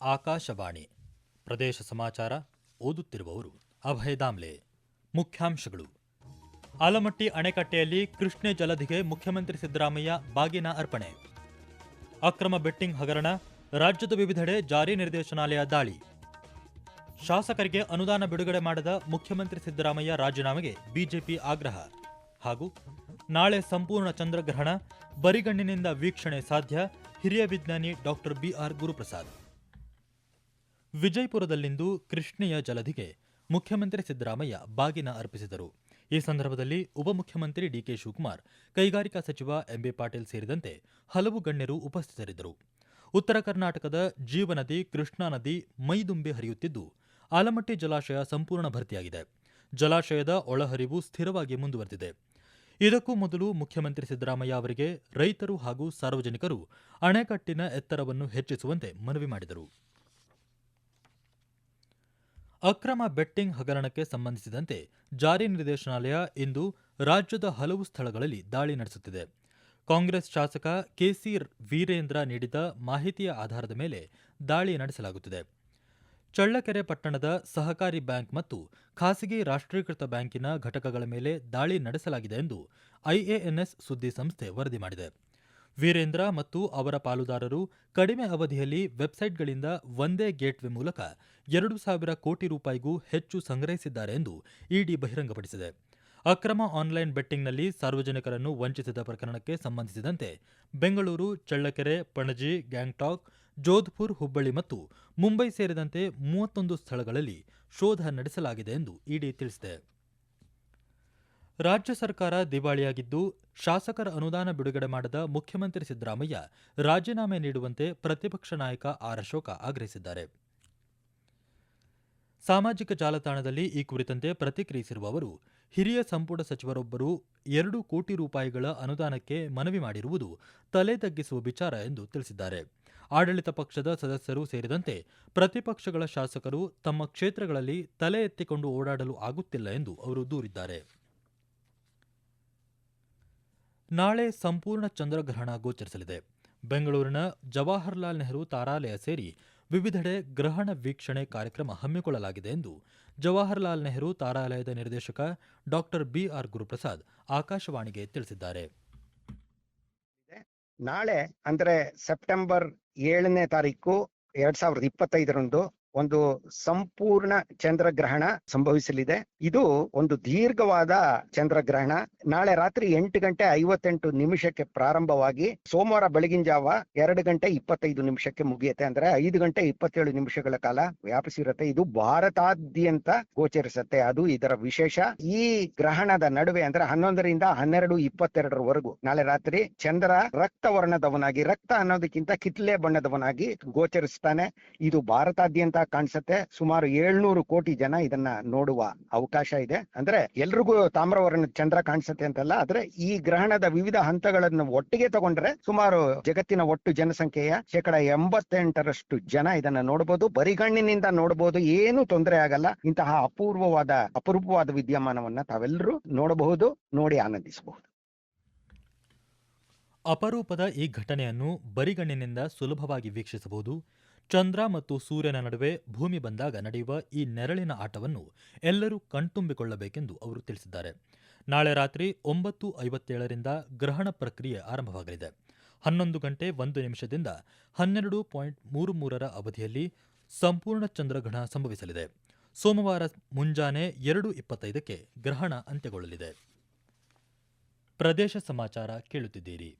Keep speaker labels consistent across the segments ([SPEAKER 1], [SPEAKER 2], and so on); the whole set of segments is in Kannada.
[SPEAKER 1] ಆಕಾಶವಾಣಿ ಪ್ರದೇಶ ಸಮಾಚಾರ ಓದುತ್ತಿರುವವರು ಅಭಯ ದಾಮ್ಲೆ. ಮುಖ್ಯಾಂಶಗಳು. ಆಲಮಟ್ಟಿ ಅಣೆಕಟ್ಟೆಯಲ್ಲಿ ಕೃಷ್ಣೆ ಜಲಧಿಗೆ ಮುಖ್ಯಮಂತ್ರಿ ಸಿದ್ದರಾಮಯ್ಯ ಬಾಗಿನ ಅರ್ಪಣೆ. ಅಕ್ರಮ ಬೆಟ್ಟಿಂಗ್ ಹಗರಣ, ರಾಜ್ಯದ ವಿವಿಧೆಡೆ ಜಾರಿ ನಿರ್ದೇಶನಾಲಯ ದಾಳಿ. ಶಾಸಕರಿಗೆ ಅನುದಾನ ಬಿಡುಗಡೆ ಮಾಡದ ಮುಖ್ಯಮಂತ್ರಿ ಸಿದ್ದರಾಮಯ್ಯ ರಾಜೀನಾಮೆಗೆ ಬಿಜೆಪಿ ಆಗ್ರಹ. ಹಾಗೂ ನಾಳೆ ಸಂಪೂರ್ಣ ಚಂದ್ರಗ್ರಹಣ, ಬರಿಗಣ್ಣಿನಿಂದ ವೀಕ್ಷಣೆ ಸಾಧ್ಯ, ಹಿರಿಯ ವಿಜ್ಞಾನಿ ಡಾಕ್ಟರ್ ಬಿಆರ್ ಗುರುಪ್ರಸಾದ್. ವಿಜಯಪುರದಲ್ಲಿಂದು ಕೃಷ್ಣೆಯ ಜಲಧಿಗೆ ಮುಖ್ಯಮಂತ್ರಿ ಸಿದ್ದರಾಮಯ್ಯ ಬಾಗಿನ ಅರ್ಪಿಸಿದರು. ಈ ಸಂದರ್ಭದಲ್ಲಿ ಉಪಮುಖ್ಯಮಂತ್ರಿ ಡಿಕೆ ಶಿವಕುಮಾರ್, ಕೈಗಾರಿಕಾ ಸಚಿವ ಎಂಬಿ ಪಾಟೀಲ್ ಸೇರಿದಂತೆ ಹಲವು ಗಣ್ಯರು ಉಪಸ್ಥಿತರಿದ್ದರು. ಉತ್ತರ ಕರ್ನಾಟಕದ ಜೀವನದಿ ಕೃಷ್ಣಾ ನದಿ ಮೈದುಂಬಿ ಹರಿಯುತ್ತಿದ್ದು, ಆಲಮಟ್ಟಿ ಜಲಾಶಯ ಸಂಪೂರ್ಣ ಭರ್ತಿಯಾಗಿದೆ. ಜಲಾಶಯದ ಒಳಹರಿವು ಸ್ಥಿರವಾಗಿ ಮುಂದುವರೆದಿದೆ. ಇದಕ್ಕೂ ಮೊದಲು ಮುಖ್ಯಮಂತ್ರಿ ಸಿದ್ದರಾಮಯ್ಯ ಅವರಿಗೆ ರೈತರು ಹಾಗೂ ಸಾರ್ವಜನಿಕರು ಅಣೆಕಟ್ಟಿನ ಎತ್ತರವನ್ನು ಹೆಚ್ಚಿಸುವಂತೆ ಮನವಿ ಮಾಡಿದರು. ಅಕ್ರಮ ಬೆಟ್ಟಿಂಗ್ ಹಗರಣಕ್ಕೆ ಸಂಬಂಧಿಸಿದಂತೆ ಜಾರಿ ನಿರ್ದೇಶನಾಲಯ ಇಂದು ರಾಜ್ಯದ ಹಲವು ಸ್ಥಳಗಳಲ್ಲಿ ದಾಳಿ ನಡೆಸುತ್ತಿದೆ. ಕಾಂಗ್ರೆಸ್ ಶಾಸಕ ಕೆಸಿ ವೀರೇಂದ್ರ ನೀಡಿದ ಮಾಹಿತಿಯ ಆಧಾರದ ಮೇಲೆ ದಾಳಿ ನಡೆಸಲಾಗುತ್ತಿದೆ. ಚಳ್ಳಕೆರೆ ಪಟ್ಟಣದ ಸಹಕಾರಿ ಬ್ಯಾಂಕ್ ಮತ್ತು ಖಾಸಗಿ ರಾಷ್ಟ್ರೀಕೃತ ಬ್ಯಾಂಕಿನ ಘಟಕಗಳ ಮೇಲೆ ದಾಳಿ ನಡೆಸಲಾಗಿದೆ ಎಂದು ಐಎಎನ್ಎಸ್ ಸುದ್ದಿ ಸಂಸ್ಥೆ ವರದಿ ಮಾಡಿದೆ. ವೀರೇಂದ್ರ ಮತ್ತು ಅವರ ಪಾಲುದಾರರು ಕಡಿಮೆ ಅವಧಿಯಲ್ಲಿ ವೆಬ್ಸೈಟ್ಗಳಿಂದ ಒಂದೇ ಗೇಟ್ವೇ ಮೂಲಕ ಎರಡು ಸಾವಿರ ಕೋಟಿ ರೂಪಾಯಿಗೂ ಹೆಚ್ಚು ಸಂಗ್ರಹಿಸಿದ್ದಾರೆ ಎಂದು ಇಡಿ ಬಹಿರಂಗಪಡಿಸಿದೆ. ಅಕ್ರಮ ಆನ್ಲೈನ್ ಬೆಟ್ಟಿಂಗ್ನಲ್ಲಿ ಸಾರ್ವಜನಿಕರನ್ನು ವಂಚಿಸಿದ ಪ್ರಕರಣಕ್ಕೆ ಸಂಬಂಧಿಸಿದಂತೆ ಬೆಂಗಳೂರು, ಚಳ್ಳಕೆರೆ, ಪಣಜಿ, ಗ್ಯಾಂಗ್ಟಾಕ್, ಜೋಧ್ಪುರ್, ಹುಬ್ಬಳ್ಳಿ ಮತ್ತು ಮುಂಬೈ ಸೇರಿದಂತೆ ಮೂವತ್ತೊಂದು ಸ್ಥಳಗಳಲ್ಲಿ ಶೋಧ ನಡೆಸಲಾಗಿದೆ ಎಂದು ಇಡಿ ತಿಳಿಸಿದೆ. ರಾಜ್ಯ ಸರ್ಕಾರ ದಿವಾಳಿಯಾಗಿದ್ದು, ಶಾಸಕರ ಅನುದಾನ ಬಿಡುಗಡೆ ಮಾಡದ ಮುಖ್ಯಮಂತ್ರಿ ಸಿದ್ದರಾಮಯ್ಯ ರಾಜೀನಾಮೆ ನೀಡುವಂತೆ ಪ್ರತಿಪಕ್ಷ ನಾಯಕ ಆರ್ ಅಶೋಕ ಆಗ್ರಹಿಸಿದ್ದಾರೆ. ಸಾಮಾಜಿಕ ಜಾಲತಾಣದಲ್ಲಿ ಈ ಕುರಿತಂತೆ ಪ್ರತಿಕ್ರಿಯಿಸಿರುವ ಅವರು ಹಿರಿಯ ಸಂಪುಟ ಸಚಿವರೊಬ್ಬರು ಎರಡು ಕೋಟಿ ರೂಪಾಯಿಗಳ ಅನುದಾನಕ್ಕೆ ಮನವಿ ಮಾಡಿರುವುದು ತಲೆ ತಗ್ಗಿಸುವ ವಿಚಾರ ಎಂದು ತಿಳಿಸಿದ್ದಾರೆ. ಆಡಳಿತ ಪಕ್ಷದ ಸದಸ್ಯರು ಸೇರಿದಂತೆ ಪ್ರತಿಪಕ್ಷಗಳ ಶಾಸಕರು ತಮ್ಮ ಕ್ಷೇತ್ರಗಳಲ್ಲಿ ತಲೆ ಎತ್ತಿಕೊಂಡು ಓಡಾಡಲು ಆಗುತ್ತಿಲ್ಲ ಎಂದು ಅವರು ದೂರಿದ್ದಾರೆ. ನಾಳೆ ಸಂಪೂರ್ಣ ಚಂದ್ರಗ್ರಹಣ ಗೋಚರಿಸಲಿದೆ. ಬೆಂಗಳೂರಿನ ಜವಾಹರ್ಲಾಲ್ ನೆಹರು ತಾರಾಲಯ ಸೇರಿ ವಿವಿಧೆಡೆ ಗ್ರಹಣ ವೀಕ್ಷಣೆ ಕಾರ್ಯಕ್ರಮ ಹಮ್ಮಿಕೊಳ್ಳಲಾಗಿದೆ ಎಂದು ಜವಾಹರ್ಲಾಲ್ ನೆಹರು ತಾರಾಲಯದ ನಿರ್ದೇಶಕ ಡಾಕ್ಟರ್ ಬಿಆರ್ ಗುರುಪ್ರಸಾದ್ ಆಕಾಶವಾಣಿಗೆ ತಿಳಿಸಿದ್ದಾರೆ.
[SPEAKER 2] ನಾಳೆ ಅಂದರೆ ಸೆಪ್ಟೆಂಬರ್ ಏಳನೇ ತಾರೀಕು ಎರಡ್ ಸಾವಿರದ ಇಪ್ಪತ್ತೈದರಂದು ಒಂದು ಸಂಪೂರ್ಣ ಚಂದ್ರಗ್ರಹಣ ಸಂಭವಿಸಲಿದೆ. ಇದು ಒಂದು ದೀರ್ಘವಾದ ಚಂದ್ರಗ್ರಹಣ. ನಾಳೆ ರಾತ್ರಿ ಎಂಟು ಗಂಟೆ ಐವತ್ತೆಂಟು ನಿಮಿಷಕ್ಕೆ ಪ್ರಾರಂಭವಾಗಿ ಸೋಮವಾರ ಬೆಳಗಿನ ಜಾವ ಎರಡು ಗಂಟೆ ಇಪ್ಪತ್ತೈದು ನಿಮಿಷಕ್ಕೆ ಮುಗಿಯುತ್ತೆ. ಅಂದ್ರೆ ಐದು ಗಂಟೆ ಇಪ್ಪತ್ತೇಳು ನಿಮಿಷಗಳ ಕಾಲ ವ್ಯಾಪಿಸಿರುತ್ತೆ. ಇದು ಭಾರತಾದ್ಯಂತ ಗೋಚರಿಸುತ್ತೆ. ಅದು ಇದರ ವಿಶೇಷ. ಈ ಗ್ರಹಣದ ನಡುವೆ ಅಂದ್ರೆ ಹನ್ನೊಂದರಿಂದ ಹನ್ನೆರಡು ಇಪ್ಪತ್ತೆರಡರವರೆಗೂ ನಾಳೆ ರಾತ್ರಿ ಚಂದ್ರ ರಕ್ತ ವರ್ಣದವನಾಗಿ ರಕ್ತ ಅನ್ನೋದಕ್ಕಿಂತ ಕಿತ್ಲೆ ಬಣ್ಣದವನಾಗಿ ಗೋಚರಿಸ್ತಾನೆ. ಇದು ಭಾರತಾದ್ಯಂತ ಕಾಣಿಸುತ್ತೆ. ಸುಮಾರು ಏಳ್ನೂರು ಕೋಟಿ ಜನ ಇದನ್ನ ನೋಡುವ ಇದೆ. ಅಂದ್ರೆ ಎಲ್ರಿಗೂ ತಾಮ್ರವರ್ಣ ಚಂದ್ರ ಕಾಣಿಸುತ್ತೆ ಅಂತಲ್ಲ. ಆದ್ರೆ ಈ ಗ್ರಹಣದ ವಿವಿಧ ಹಂತಗಳನ್ನು ಒಟ್ಟಿಗೆ ತಗೊಂಡ್ರೆ ಸುಮಾರು ಜಗತ್ತಿನ ಒಟ್ಟು ಜನಸಂಖ್ಯೆಯ ಶೇಕಡ ಎಂಬತ್ತೆಂಟರಷ್ಟು ಜನ ಇದನ್ನ ನೋಡಬಹುದು ಬರಿಗಣ್ಣಿನಿಂದ ನೋಡಬಹುದು ಏನು ತೊಂದರೆ ಆಗಲ್ಲ. ಇಂತಹ ಅಪೂರ್ವವಾದ, ಅಪರೂಪವಾದ ವಿದ್ಯಮಾನವನ್ನ ತಾವೆಲ್ಲರೂ ನೋಡಬಹುದು, ನೋಡಿ ಆನಂದಿಸಬಹುದು.
[SPEAKER 1] ಅಪರೂಪದ ಈ ಘಟನೆಯನ್ನು ಬರಿಗಣ್ಣಿನಿಂದ ಸುಲಭವಾಗಿ ವೀಕ್ಷಿಸಬಹುದು. ಚಂದ್ರ ಮತ್ತು ಸೂರ್ಯನ ನಡುವೆ ಭೂಮಿ ಬಂದಾಗ ನಡೆಯುವ ಈ ನೆರಳಿನ ಆಟವನ್ನು ಎಲ್ಲರೂ ಕಣ್ತುಂಬಿಕೊಳ್ಳಬೇಕೆಂದು ಅವರು ತಿಳಿಸಿದ್ದಾರೆ. ನಾಳೆ ರಾತ್ರಿ ಒಂಬತ್ತು ಐವತ್ತೇಳರಿಂದ ಗ್ರಹಣ ಪ್ರಕ್ರಿಯೆ ಆರಂಭವಾಗಲಿದೆ. ಹನ್ನೊಂದು ಗಂಟೆ ಒಂದು ನಿಮಿಷದಿಂದ ಹನ್ನೆರಡು ಪಾಯಿಂಟ್ ಮೂರು ಮೂರರ ಅವಧಿಯಲ್ಲಿ ಸಂಪೂರ್ಣ ಚಂದ್ರಗ್ರಹಣ ಸಂಭವಿಸಲಿದೆ. ಸೋಮವಾರ ಮುಂಜಾನೆ ಎರಡು ಇಪ್ಪತ್ತೈದಕ್ಕೆ ಗ್ರಹಣ ಅಂತ್ಯಗೊಳ್ಳಲಿದೆ. ಪ್ರದೇಶ ಸಮಾಚಾರ ಕೇಳುತ್ತಿದ್ದೀರಿ.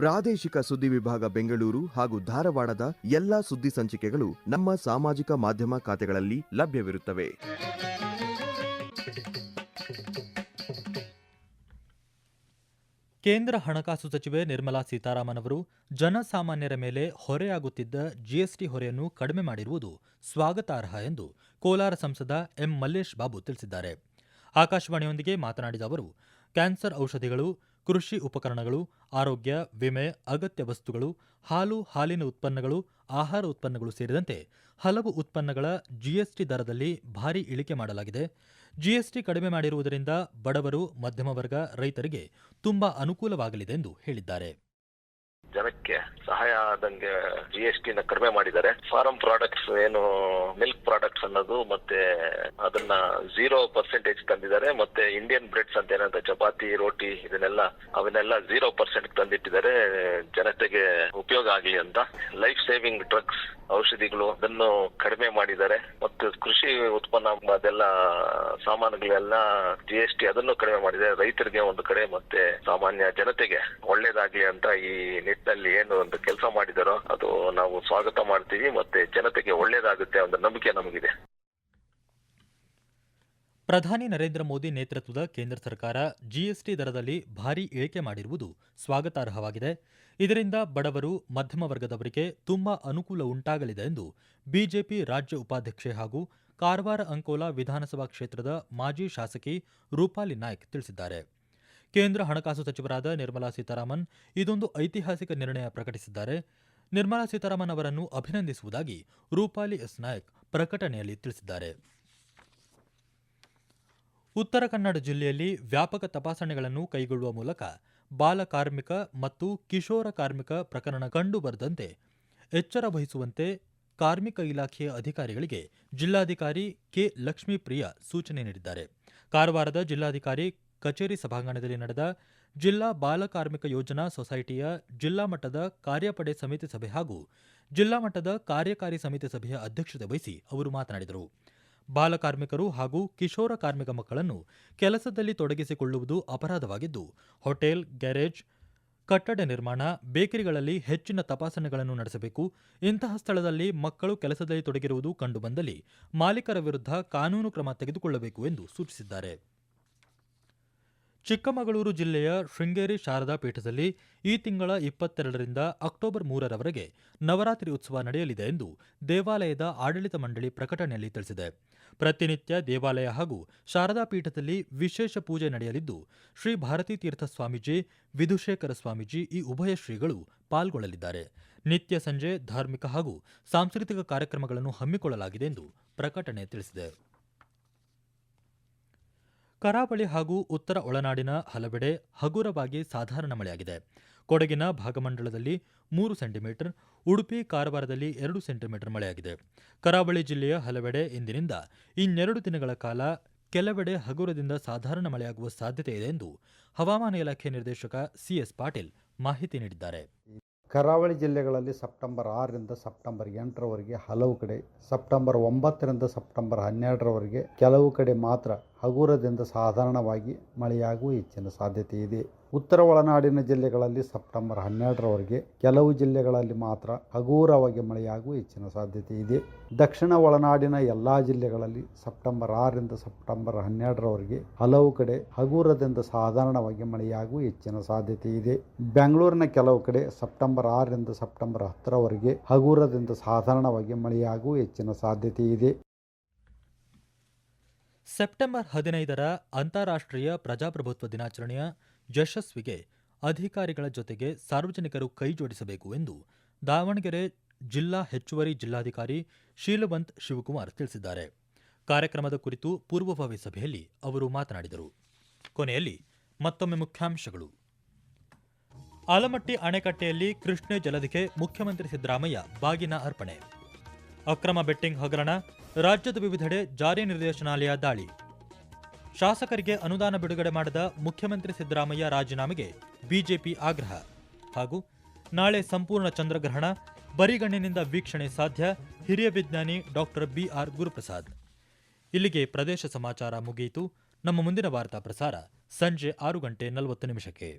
[SPEAKER 3] ಪ್ರಾದೇಶಿಕ ಸುದ್ದಿ ವಿಭಾಗ ಬೆಂಗಳೂರು ಹಾಗೂ ಧಾರವಾಡದ ಎಲ್ಲಾ ಸುದ್ದಿ ಸಂಚಿಕೆಗಳು ನಮ್ಮ ಸಾಮಾಜಿಕ ಮಾಧ್ಯಮ ಖಾತೆಗಳಲ್ಲಿ ಲಭ್ಯವಿರುತ್ತವೆ.
[SPEAKER 1] ಕೇಂದ್ರ ಹಣಕಾಸು ಸಚಿವೆ ನಿರ್ಮಲಾ ಸೀತಾರಾಮನ್ ಅವರು ಜನಸಾಮಾನ್ಯರ ಮೇಲೆ ಹೊರೆಯಾಗುತ್ತಿದ್ದ ಜಿಎಸ್ಟಿ ಹೊರೆಯನ್ನು ಕಡಿಮೆ ಮಾಡಿರುವುದು ಸ್ವಾಗತಾರ್ಹ ಎಂದು ಕೋಲಾರ ಸಂಸದ ಎಂ ಮಲ್ಲೇಶ್ ಬಾಬು ತಿಳಿಸಿದ್ದಾರೆ. ಆಕಾಶವಾಣಿಯೊಂದಿಗೆ ಮಾತನಾಡಿದ ಅವರು, ಕ್ಯಾನ್ಸರ್ ಔಷಧಿಗಳು ಕೃಷಿ ಉಪಕರಣಗಳು, ಆರೋಗ್ಯ, ವಿಮೆ, ಅಗತ್ಯ ವಸ್ತುಗಳು, ಹಾಲು, ಹಾಲಿನ ಉತ್ಪನ್ನಗಳು, ಆಹಾರ ಉತ್ಪನ್ನಗಳು ಸೇರಿದಂತೆ ಹಲವು ಉತ್ಪನ್ನಗಳ ಜಿಎಸ್ಟಿ ದರದಲ್ಲಿ ಭಾರಿ ಇಳಿಕೆ ಮಾಡಲಾಗಿದೆ. ಜಿಎಸ್ಟಿ ಕಡಿಮೆ ಮಾಡಿರುವುದರಿಂದ ಬಡವರು, ಮಧ್ಯಮ ವರ್ಗ ರೈತರಿಗೆ ತುಂಬಾ ಅನುಕೂಲವಾಗಲಿದೆ ಎಂದು ಹೇಳಿದ್ದಾರೆ.
[SPEAKER 4] ಜನಕ್ಕೆ ಸಹಾಯ ಆದಂಗೆ ಜಿ ಎಸ್ ಟಿ ನ ಕಡಿಮೆ ಮಾಡಿದ್ದಾರೆ. ಫಾರಂ ಪ್ರಾಡಕ್ಟ್ಸ್ ಏನು ಮಿಲ್ಕ್ ಪ್ರಾಡಕ್ಟ್ಸ್ ಅನ್ನೋದು ಮತ್ತೆ ಅದನ್ನ ಝೀರೋ ಪರ್ಸೆಂಟೇಜ್ ತಂದಿದ್ದಾರೆ. ಮತ್ತೆ ಇಂಡಿಯನ್ ಬ್ರೆಡ್ಸ್ ಅಂತ ಏನಂತ ಚಪಾತಿ, ರೋಟಿ ಇದನ್ನೆಲ್ಲ, ಅವನ್ನೆಲ್ಲ ಝೀರೋ ಪರ್ಸೆಂಟ್ ತಂದಿಟ್ಟಿದ್ದಾರೆ. ಜನತೆಗೆ ಉಪಯೋಗ ಆಗಲಿ ಅಂತ. ಲೈಫ್ ಸೇವಿಂಗ್ ಡ್ರಗ್ಸ್ ಔಷಧಿಗಳು ಅದನ್ನು ಕಡಿಮೆ ಮಾಡಿದ್ದಾರೆ. ಮತ್ತು ಕೃಷಿ ಉತ್ಪನ್ನ ಅದೆಲ್ಲ, ಸಾಮಾನುಗಳೆಲ್ಲ ಜಿ ಎಸ್ ಟಿ ಅದನ್ನು ಕಡಿಮೆ ಮಾಡಿದ್ದಾರೆ ರೈತರಿಗೆ ಒಂದು ಕಡೆ ಮತ್ತೆ ಸಾಮಾನ್ಯ ಜನತೆಗೆ ಒಳ್ಳೇದಾಗ್ಲಿ ಅಂತ ಈ ನಿಟ್ಟಿನಲ್ಲಿ ಏನು ಒಂದು ಕೆಲಸ ಮಾಡಿದಾರೋ ಅದು ನಾವು ಸ್ವಾಗತ ಮಾಡ್ತೀವಿ. ಮತ್ತೆ ಜನತೆಗೆ ಒಳ್ಳೇದಾಗುತ್ತೆ ಒಂದು ನಂಬಿಕೆ ನಮಗಿದೆ.
[SPEAKER 1] ಪ್ರಧಾನಿ ನರೇಂದ್ರ ಮೋದಿ ನೇತೃತ್ವದ ಕೇಂದ್ರ ಸರ್ಕಾರ ಜಿಎಸ್ಟಿ ದರದಲ್ಲಿ ಭಾರೀ ಇಳಿಕೆ ಮಾಡಿರುವುದು ಸ್ವಾಗತಾರ್ಹವಾಗಿದೆ. ಇದರಿಂದ ಬಡವರು, ಮಧ್ಯಮ ವರ್ಗದವರಿಗೆ ತುಂಬಾ ಅನುಕೂಲ ಉಂಟಾಗಲಿದೆ ಎಂದು ಬಿಜೆಪಿ ರಾಜ್ಯ ಉಪಾಧ್ಯಕ್ಷೆ ಹಾಗೂ ಕಾರವಾರ ಅಂಕೋಲಾ ವಿಧಾನಸಭಾ ಕ್ಷೇತ್ರದ ಮಾಜಿ ಶಾಸಕಿ ರೂಪಾಲಿ ನಾಯ್ಕ್ ತಿಳಿಸಿದ್ದಾರೆ. ಕೇಂದ್ರ ಹಣಕಾಸು ಸಚಿವರಾದ ನಿರ್ಮಲಾ ಸೀತಾರಾಮನ್ ಇದೊಂದು ಐತಿಹಾಸಿಕ ನಿರ್ಣಯ ಪ್ರಕಟಿಸಿದ್ದಾರೆ. ನಿರ್ಮಲಾ ಸೀತಾರಾಮನ್ ಅವರನ್ನು ಅಭಿನಂದಿಸುವುದಾಗಿ ರೂಪಾಲಿ ಎಸ್ ನಾಯಕ್ ಪ್ರಕಟಣೆಯಲ್ಲಿ ತಿಳಿಸಿದ್ದಾರೆ. ಉತ್ತರ ಕನ್ನಡ ಜಿಲ್ಲೆಯಲ್ಲಿ ವ್ಯಾಪಕ ತಪಾಸಣೆಗಳನ್ನು ಕೈಗೊಳ್ಳುವ ಮೂಲಕ ಬಾಲ ಕಾರ್ಮಿಕ ಮತ್ತು ಕಿಶೋರ ಕಾರ್ಮಿಕ ಪ್ರಕರಣ ಕಂಡುಬರದಂತೆ ಎಚ್ಚರ ವಹಿಸುವಂತೆ ಕಾರ್ಮಿಕ ಇಲಾಖೆಯ ಅಧಿಕಾರಿಗಳಿಗೆ ಜಿಲ್ಲಾಧಿಕಾರಿ ಕೆ. ಲಕ್ಷ್ಮೀಪ್ರಿಯ ಸೂಚನೆ ನೀಡಿದ್ದಾರೆ. ಕಾರವಾರದ ಜಿಲ್ಲಾಧಿಕಾರಿ ಕಚೇರಿ ಸಭಾಂಗಣದಲ್ಲಿ ನಡೆದ ಜಿಲ್ಲಾ ಬಾಲ ಕಾರ್ಮಿಕ ಯೋಜನಾ ಸೊಸೈಟಿಯ ಜಿಲ್ಲಾ ಮಟ್ಟದ ಕಾರ್ಯಪಡೆ ಸಮಿತಿ ಸಭೆ ಹಾಗೂ ಜಿಲ್ಲಾ ಮಟ್ಟದ ಕಾರ್ಯಕಾರಿ ಸಮಿತಿ ಸಭೆಯ ಅಧ್ಯಕ್ಷತೆ ವಹಿಸಿ ಅವರು ಮಾತನಾಡಿದರು. ಬಾಲ ಕಾರ್ಮಿಕರು ಹಾಗೂ ಕಿಶೋರ ಕಾರ್ಮಿಕ ಮಕ್ಕಳನ್ನು ಕೆಲಸದಲ್ಲಿ ತೊಡಗಿಸಿಕೊಳ್ಳುವುದು ಅಪರಾಧವಾಗಿದ್ದು, ಹೋಟೆಲ್, ಗ್ಯಾರೇಜ್, ಕಟ್ಟಡ ನಿರ್ಮಾಣ, ಬೇಕರಿಗಳಲ್ಲಿ ಹೆಚ್ಚಿನ ತಪಾಸಣೆಗಳನ್ನು ನಡೆಸಬೇಕು. ಇಂತಹ ಸ್ಥಳದಲ್ಲಿ ಮಕ್ಕಳು ಕೆಲಸದಲ್ಲಿ ತೊಡಗಿರುವುದು ಕಂಡುಬಂದಲ್ಲಿ ಮಾಲೀಕರ ವಿರುದ್ಧ ಕಾನೂನು ಕ್ರಮ ತೆಗೆದುಕೊಳ್ಳಬೇಕು ಎಂದು ಸೂಚಿಸಿದ್ದಾರೆ. ಚಿಕ್ಕಮಗಳೂರು ಜಿಲ್ಲೆಯ ಶೃಂಗೇರಿ ಶಾರದಾ ಪೀಠದಲ್ಲಿ ಈ ತಿಂಗಳ ಇಪ್ಪತ್ತೆರಡರಿಂದ ಅಕ್ಟೋಬರ್ ಮೂರರವರೆಗೆ ನವರಾತ್ರಿ ಉತ್ಸವ ನಡೆಯಲಿದೆ ಎಂದು ದೇವಾಲಯದ ಆಡಳಿತ ಮಂಡಳಿ ಪ್ರಕಟಣೆಯಲ್ಲಿ ತಿಳಿಸಿದೆ. ಪ್ರತಿನಿತ್ಯ ದೇವಾಲಯ ಹಾಗೂ ಶಾರದಾ ಪೀಠದಲ್ಲಿ ವಿಶೇಷ ಪೂಜೆ ನಡೆಯಲಿದ್ದು, ಶ್ರೀ ಭಾರತೀ ತೀರ್ಥ ಸ್ವಾಮೀಜಿ ವಿಧುಶೇಖರ ಸ್ವಾಮೀಜಿ ಈ ಉಭಯ ಶ್ರೀಗಳು ಪಾಲ್ಗೊಳ್ಳಲಿದ್ದಾರೆ. ನಿತ್ಯ ಸಂಜೆ ಧಾರ್ಮಿಕ ಹಾಗೂ ಸಾಂಸ್ಕೃತಿಕ ಕಾರ್ಯಕ್ರಮಗಳನ್ನು ಹಮ್ಮಿಕೊಳ್ಳಲಾಗಿದೆ ಎಂದು ಪ್ರಕಟಣೆ ತಿಳಿಸಿದೆ. ಕರಾವಳಿ ಹಾಗೂ ಉತ್ತರ ಒಳನಾಡಿನ ಹಲವೆಡೆ ಹಗುರವಾಗಿ ಸಾಧಾರಣ ಮಳೆಯಾಗಿದೆ. ಕೊಡಗಿನ ಭಾಗಮಂಡಲದಲ್ಲಿ ಮೂರು ಸೆಂಟಿಮೀಟರ್, ಉಡುಪಿ, ಕಾರವಾರದಲ್ಲಿ ಎರಡು ಸೆಂಟಿಮೀಟರ್ ಮಳೆಯಾಗಿದೆ. ಕರಾವಳಿ ಜಿಲ್ಲೆಯ ಹಲವೆಡೆ ಇಂದಿನಿಂದ ಇನ್ನೆರಡು ದಿನಗಳ ಕಾಲ ಕೆಲವೆಡೆ ಹಗುರದಿಂದ ಸಾಧಾರಣ ಮಳೆಯಾಗುವ ಸಾಧ್ಯತೆ ಇದೆ ಎಂದು ಹವಾಮಾನ ಇಲಾಖೆ ನಿರ್ದೇಶಕ ಸಿಎಸ್ ಪಾಟೀಲ್ ಮಾಹಿತಿ ನೀಡಿದ್ದಾರೆ.
[SPEAKER 5] ಕರಾವಳಿ ಜಿಲ್ಲೆಗಳಲ್ಲಿ ಸೆಪ್ಟೆಂಬರ್ ಆರರಿಂದ ಸೆಪ್ಟೆಂಬರ್ ಎಂಟರವರೆಗೆ ಹಲವು ಕಡೆ, ಸೆಪ್ಟೆಂಬರ್ ಒಂಬತ್ತರಿಂದ ಸೆಪ್ಟೆಂಬರ್ ಹನ್ನೆರಡರವರೆಗೆ ಕೆಲವು ಕಡೆ ಮಾತ್ರ ಹಗುರದಿಂದ ಸಾಧಾರಣವಾಗಿ ಮಳೆಯಾಗುವ ಹೆಚ್ಚಿನ ಸಾಧ್ಯತೆ ಇದೆ ಉತ್ತರ ಒಳನಾಡಿನ ಜಿಲ್ಲೆಗಳಲ್ಲಿ ಸೆಪ್ಟೆಂಬರ್ ಹನ್ನೆರಡರವರೆಗೆ ಕೆಲವು ಜಿಲ್ಲೆಗಳಲ್ಲಿ ಮಾತ್ರ ಹಗೂರವಾಗಿ ಮಳೆಯಾಗುವ ಹೆಚ್ಚಿನ ಸಾಧ್ಯತೆ ಇದೆ. ದಕ್ಷಿಣ ಒಳನಾಡಿನ ಎಲ್ಲ ಜಿಲ್ಲೆಗಳಲ್ಲಿ ಸೆಪ್ಟೆಂಬರ್ ಆರರಿಂದ ಸೆಪ್ಟೆಂಬರ್ ಹನ್ನೆರಡರವರೆಗೆ ಹಲವು ಕಡೆ ಹಗೂರದಿಂದ ಸಾಧಾರಣವಾಗಿ ಮಳೆಯಾಗುವ ಹೆಚ್ಚಿನ ಸಾಧ್ಯತೆ ಇದೆ. ಬೆಂಗಳೂರಿನ ಕೆಲವು ಕಡೆ ಸೆಪ್ಟೆಂಬರ್ ಆರರಿಂದ ಸೆಪ್ಟೆಂಬರ್ ಹತ್ತರವರೆಗೆ ಹಗೂರದಿಂದ ಸಾಧಾರಣವಾಗಿ ಮಳೆಯಾಗುವ ಹೆಚ್ಚಿನ ಸಾಧ್ಯತೆ ಇದೆ.
[SPEAKER 1] ಸೆಪ್ಟೆಂಬರ್ ಹದಿನೈದರ ಅಂತಾರಾಷ್ಟ್ರೀಯ ಪ್ರಜಾಪ್ರಭುತ್ವ ದಿನಾಚರಣೆಯ ಯಶಸ್ವಿಗೆ ಅಧಿಕಾರಿಗಳ ಜೊತೆಗೆ ಸಾರ್ವಜನಿಕರು ಕೈಜೋಡಿಸಬೇಕು ಎಂದು ದಾವಣಗೆರೆ ಜಿಲ್ಲಾ ಹೆಚ್ಚುವರಿ ಜಿಲ್ಲಾಧಿಕಾರಿ ಶೀಲವಂತ್ ಶಿವಕುಮಾರ್ ತಿಳಿಸಿದ್ದಾರೆ. ಕಾರ್ಯಕ್ರಮದ ಕುರಿತು ಪೂರ್ವಭಾವಿ ಸಭೆಯಲ್ಲಿ ಅವರು ಮಾತನಾಡಿದರು. ಕೊನೆಯಲ್ಲಿ ಮತ್ತೊಮ್ಮೆ ಮುಖ್ಯಾಂಶಗಳು. ಆಲಮಟ್ಟಿ ಅಣೆಕಟ್ಟೆಯಲ್ಲಿ ಕೃಷ್ಣೆ ಜಲಧಿಗೆ ಮುಖ್ಯಮಂತ್ರಿ ಸಿದ್ದರಾಮಯ್ಯ ಬಾಗಿನ ಅರ್ಪಣೆ. ಅಕ್ರಮ ಬೆಟ್ಟಿಂಗ್ ಹಗರಣ, ರಾಜ್ಯದ ವಿವಿಧೆಡೆ ಜಾರಿ ನಿರ್ದೇಶನಾಲಯ ದಾಳಿ. ಶಾಸಕರಿಗೆ ಅನುದಾನ ಬಿಡುಗಡೆ ಮಾಡದ ಮುಖ್ಯಮಂತ್ರಿ ಸಿದ್ದರಾಮಯ್ಯ ರಾಜೀನಾಮೆಗೆ ಬಿಜೆಪಿ ಆಗ್ರಹ. ಹಾಗೂ ನಾಳೆ ಸಂಪೂರ್ಣ ಚಂದ್ರಗ್ರಹಣ ಬರಿಗಣ್ಣಿನಿಂದ ವೀಕ್ಷಣೆ ಸಾಧ್ಯ, ಹಿರಿಯ ವಿಜ್ಞಾನಿ ಡಾಕ್ಟರ್ ಬಿಆರ್ ಗುರುಪ್ರಸಾದ್. ಇಲ್ಲಿಗೆ ಪ್ರದೇಶ ಸಮಾಚಾರ ಮುಗಿಯಿತು. ನಮ್ಮ ಮುಂದಿನ ವಾರ್ತಾ ಪ್ರಸಾರ ಸಂಜೆ ಆರು ಗಂಟೆ ನಲವತ್ತು ನಿಮಿಷಕ್ಕೆ.